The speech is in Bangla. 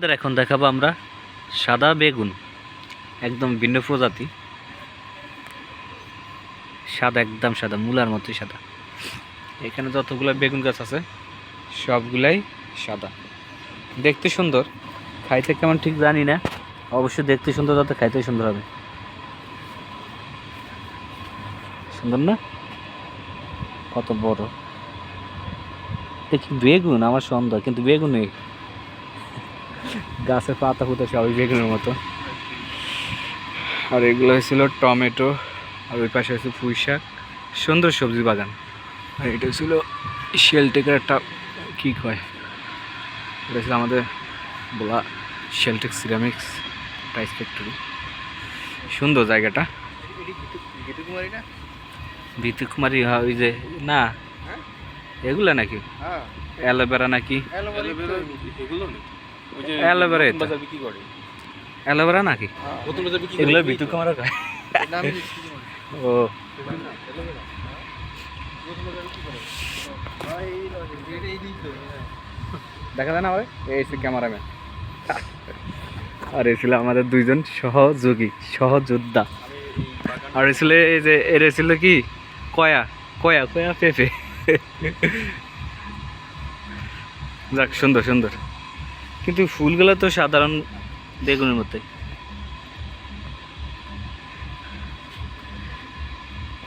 আপনাদের এখন দেখাবো আমরা সাদা বেগুন, একদম ভিন্ন প্রজাতি। সাদা, একদম সাদা, মূলার মতোই সাদা। এখানে যতগুলো বেগুন গাছ আছে, সবগুলাই সাদা। দেখতে সুন্দর, খাইতে কেমন ঠিক জানি না। অবশ্যই দেখতে সুন্দর যাতে খাইতে সুন্দর হবে। সুন্দর না? কত বড়। দেখি বেগুন, আমার সন্দেহ, কিন্তু বেগুন নেই গাছের পাতা ফুতা সবই বেগুনের মতো। আর এগুলো হয়েছিল টমেটো আর ওই পাশে হয়েছে পুঁই শাক। সুন্দর সবজি বাগান। আর এটা ছিল শেলটেকের একটা কী কয়? এটা ছিল আমাদের বলা শেলটেক সিরামিক্স টাইস ফ্যাক্টরি সুন্দর জায়গাটা। ভিতু কুমারী হয় ওই যে না? এগুলা নাকি? হ্যাঁ। অ্যালোভেরা নাকি? এগুলো অ্যালোভেরা এটা। বিক্রি করে। অ্যালোভেরা নাকি? নতুন বাজার বিক্রি এগুলো ভিতু কুমারও খায় ও। দেখা যায় না আমার এই ক্যামেরাম্যান আর এ ছিল আমাদের দুইজন সহযোগী সহযোদ্ধা। আর এ ছিল এই যে এর ছিল কি? কয়া কয়া কয়া পেঁপে। যাক সুন্দর সুন্দর। কিন্তু ফুলগুলো তো সাধারণ বেগুনের মতোই।